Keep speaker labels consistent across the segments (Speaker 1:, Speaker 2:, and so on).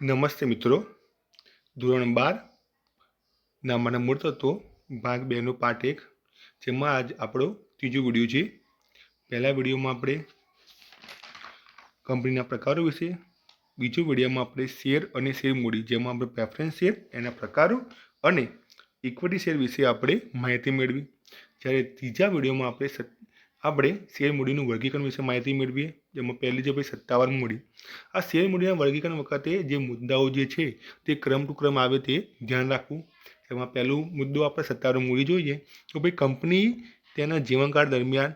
Speaker 1: નમસ્તે મિત્રો. ધોરણ બાર નામાના મૂળ તત્વો ભાગ બેનો પાઠ એક, જેમાં આજ આપણો ત્રીજો વીડિયો છે. પહેલા વિડીયોમાં આપણે કંપનીના પ્રકારો વિશે, બીજો વિડીયોમાં આપણે શેર અને શેર મૂડી, જેમાં આપણે પ્રેફરન્સ શેર, એના પ્રકારો અને ઇક્વિટી શેર વિશે આપણે માહિતી મેળવી. જ્યારે ત્રીજા વિડીયોમાં આપણે આપણે શેર મૂડીનું વર્ગીકરણ વિશે માહિતી મેળવીએ, જેમાં પહેલી છે ભાઈ સત્તાવાર મૂડી. આ શેર મૂડીના વર્ગીકરણ વખતે જે મુદ્દાઓ જે છે, તે ક્રમ ટુ ક્રમ આવે તે ધ્યાન રાખવું. એમાં પહેલું મુદ્દો આપણે સત્તાવાર મૂડી જોઈએ તો ભાઈ કંપની તેના જીવનકાળ દરમિયાન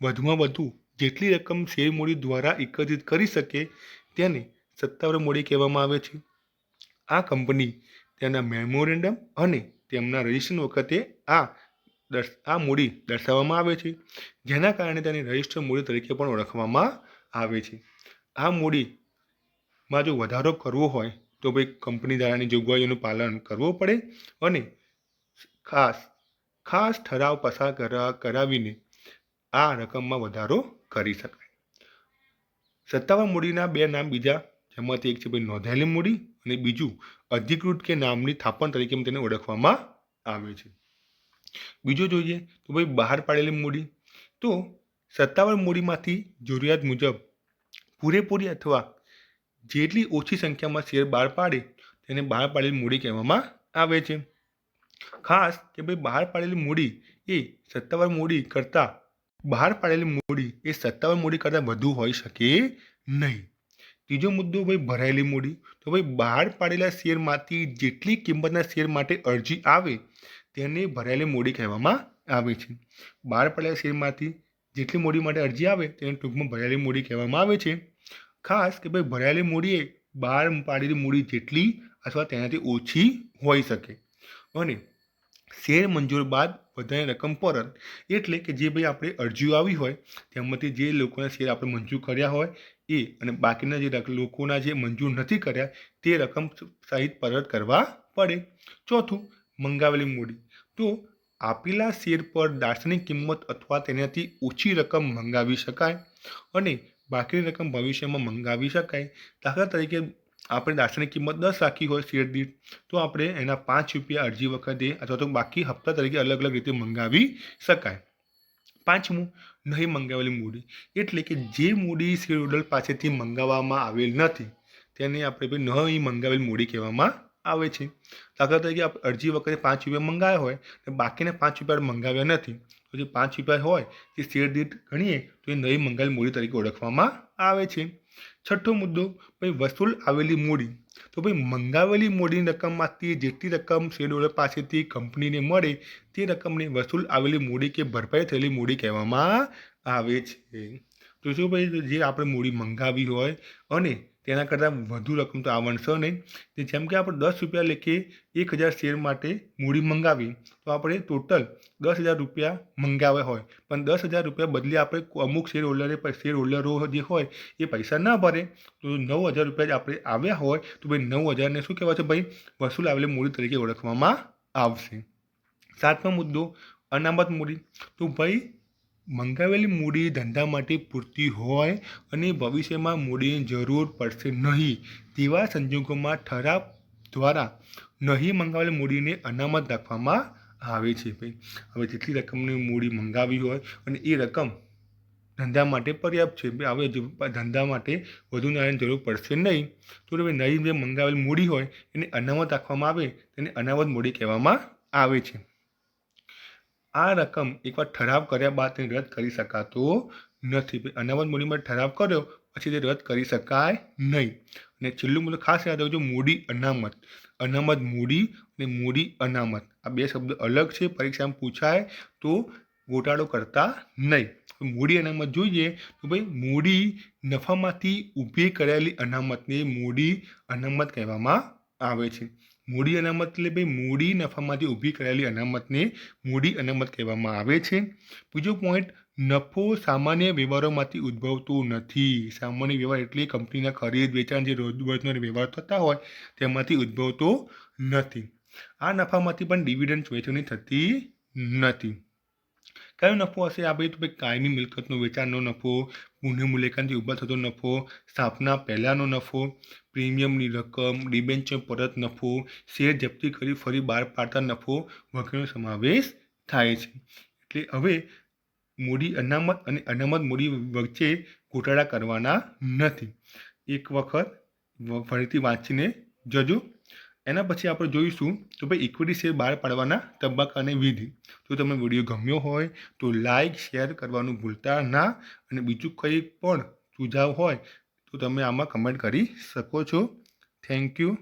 Speaker 1: વધુમાં વધુ જેટલી રકમ શેર મૂડી દ્વારા એકત્રિત કરી શકે, તેને સત્તાવાર મૂડી કહેવામાં આવે છે. આ કંપની તેના મેમોરેન્ડમ અને તેમના રજિસ્ટ્રેશન વખતે આ દર્શ, આ મૂડી દર્શાવવામાં આવે છે, જેના કારણે તેને રજિસ્ટર મૂડી તરીકે પણ ઓળખવામાં આવે છે. આ મૂડીમાં જો વધારો કરવો હોય, તો ભાઈ કંપની દ્વારાની જોગવાઈઓનું પાલન કરવું પડે અને ખાસ ખાસ ઠરાવ પસાર કરા, કરાવીને આ રકમમાં વધારો કરી શકાય. સત્તાવાર મૂડીના બે નામ, બીજા જેમાંથી એક છે ભાઈ નોંધાયેલી મૂડી અને બીજું અધિકૃત કે નામની થાપણ તરીકે તેને ઓળખવામાં આવે છે. બીજું જોઈએ તો ભાઈ બહાર પાડેલી મૂડી. તો સત્તાવાર મૂડીમાંથી જરૂરિયાત મુજબ પૂરેપૂરી અથવા જેટલી ઓછી સંખ્યામાં શેર બહાર પાડે તેને બહાર પાડેલી મૂડી કહેવામાં આવે છે. ખાસ કે ભાઈ બહાર પાડેલી મૂડી એ સત્તાવાર મૂડી કરતાં બહાર પાડેલી મૂડી એ સત્તાવાર મૂડી કરતાં વધુ હોઈ શકે નહીં. ત્રીજો મુદ્દો ભાઈ ભરાયેલી મૂડી. તો ભાઈ બહાર પાડેલા શેરમાંથી જેટલી કિંમતના શેર માટે અરજી આવે તેને ભરાયેલી મૂડી કહેવામાં આવે છે. બહાર પડેલા શેરમાંથી જેટલી મૂડી માટે અરજી આવે તેને ટૂંકમાં ભરાયેલી મૂડી કહેવામાં આવે છે. ખાસ કે ભાઈ ભરાયેલી મૂડી એ બહાર પાડેલી મૂડી જેટલી અથવા તેનાથી ઓછી હોઈ શકે. અને શેર મંજૂર બાદ વધારે રકમ પરત એટલે કે જે ભાઈ આપણે અરજીઓ આવી હોય તેમાંથી જે લોકોના શેર આપણે મંજૂર કર્યા હોય એ અને બાકીના જે લોકોના જે મંજૂર નથી કર્યા તે રકમ સહિત પરત કરવા પડે. ચોથું, મંગાવેલી મૂડી. તો આપેલા શેર પર દાર્શનિક કિંમત અથવા તેનાથી ઓછી રકમ મંગાવી શકાય અને બાકીની રકમ ભવિષ્યમાં મંગાવી શકાય. દાખલા તરીકે આપણે દાર્શનિક કિંમત દસ રાખી હોય શેર દીઠ, તો આપણે એના પાંચ રૂપિયા અરજી વખતે અથવા તો બાકી હપ્તા તરીકે અલગ અલગ રીતે મંગાવી શકાય. પાંચમું, નહીં મંગાવેલી મૂડી. એટલે કે જે મૂડી શેર હોલ્ડર પાસેથી મંગાવવામાં આવેલ નથી, તેને આપણે નહીં મંગાવેલ મૂડી કહેવામાં આવે છે. દાખલા તરીકે અરજી વખતે પાંચ રૂપિયા મંગાવ્યા હોય અને બાકીને પાંચ રૂપિયા મંગાવ્યા નથી. તો જે પાંચ રૂપિયા હોય તે શેર દીઠ ગણીએ તો એ નવી મંગાવેલ મૂડી તરીકે ઓળખવામાં આવે છે. છઠ્ઠો મુદ્દો, ભાઈ વસૂલ આવેલી મૂડી. તો ભાઈ મંગાવેલી મૂડીની રકમમાંથી જેટલી રકમ શેર પાસેથી કંપનીને મળે તે રકમને વસૂલ આવેલી મૂડી કે ભરપાઈ થયેલી મૂડી કહેવામાં આવે છે. તો શું ભાઈ જે આપણે મૂડી મંગાવી હોય અને તેના કરતાં વધુ રકમ તો આવણશો નહીં. તે જેમ કે આપણે દસ રૂપિયા લેખે એક હજાર શેર માટે મૂડી મંગાવી, તો આપણે ટોટલ દસ હજાર રૂપિયા મંગાવ્યા હોય. પણ દસ હજાર રૂપિયા બદલે આપણે અમુક શેર હોલ્ડરે શેર હોલ્ડરો જે હોય, એ પૈસા ના ભરે, તો નવ હજાર રૂપિયા જ આપણે આવ્યા હોય, તો ભાઈ નવ હજારને શું કહેવાય છે ભાઈ? વસૂલ આવેલી મૂડી તરીકે ઓળખવામાં આવશે. સાતમો મુદ્દો, અનામત મૂડી. તો ભાઈ મંગાવેલી મૂડી ધંધા માટે પૂરતી હોય અને ભવિષ્યમાં મૂડીની જરૂર પડશે નહીં તેવા સંજોગોમાં ઠરાવ દ્વારા નહીં મંગાવેલી મૂડીને અનામત રાખવામાં આવે છે ભાઈ. હવે જેટલી રકમની મૂડી મંગાવી હોય અને એ રકમ ધંધા માટે પર્યાપ્ત છે હવે ધંધા માટે વધુ નાણાંની જરૂર પડશે નહીં તો હવે નહીં જે મંગાવેલ મૂડી હોય એને અનામત રાખવામાં આવે, તેને અનામત મૂડી કહેવામાં આવે છે. આ રકમ એકવાર ઠરાવ કર્યા બાદ તેને રદ કરી શકાતો નથી. અનામત મૂડીમાં ઠરાવ કર્યો, પછી તે રદ કરી શકાય નહીં. અને છેલ્લું મુદ્દો ખાસ યાદ રાખજો, મૂડી અનામત. અનામત મૂડી અને મૂડી અનામત. આ બે શબ્દ અલગ છે, પરીક્ષામાં પૂછાય તો ગોટાળો કરતા નહીં. મૂડી અનામત જોઈએ તો ભાઈ, મૂડી નફામાંથી ઊભી કરેલી અનામતને મૂડી અનામત કહેવામાં આવે છે. મૂડી અનામત એટલે ભાઈ મૂડી નફામાંથી ઊભી કરાયેલી અનામતને મૂડી અનામત કહેવામાં આવે છે. બીજો પોઈન્ટ નફો સામાન્ય વ્યવહારોમાંથી ઉદ્ભવતો નથી. સામાન્ય વ્યવહાર એટલે કંપનીના ખરીદ, વેચાણ, જે રોજબરોજનો વ્યવહાર થતા હોય તેમાંથી ઉદ્ભવતો નથી. આ નફામાંથી પણ ડિવિડન્ડ વહેંચણી થતી નથી. કયો નફો હશે? આપણે તો ભાઈ કાયમી મિલકતનો વેચાણનો નફો પુનઃ મૂલ્યાંકનથી ઊભા થતો નફો, સ્થાપના પહેલાંનો નફો, પ્રીમિયમની રકમ, ડિબેન્ચર પરત નફો, શેર જપ્તી કરી ફરી બહાર પાડતા નફો વગેરેનો સમાવેશ થાય છે. એટલે હવે મૂડી અનામત અને અનામત મૂડી વચ્ચે ગોટાળા કરવાના નથી. એક વખત ફરીથી વાંચીને જજો. એના પછી આપણે જોઈશું તો ભાઈ ઇક્વિટી શેર બહાર પાડવાના તબક્કા અને વિધિ. જો તમને વીડિયો ગમ્યો હોય તો લાઈક શેર કરવાનું ભૂલતા ના અને બીજું કંઈ પણ સુઝાવ હોય તો તમે આમાં કમેન્ટ કરી શકો છો. Thank you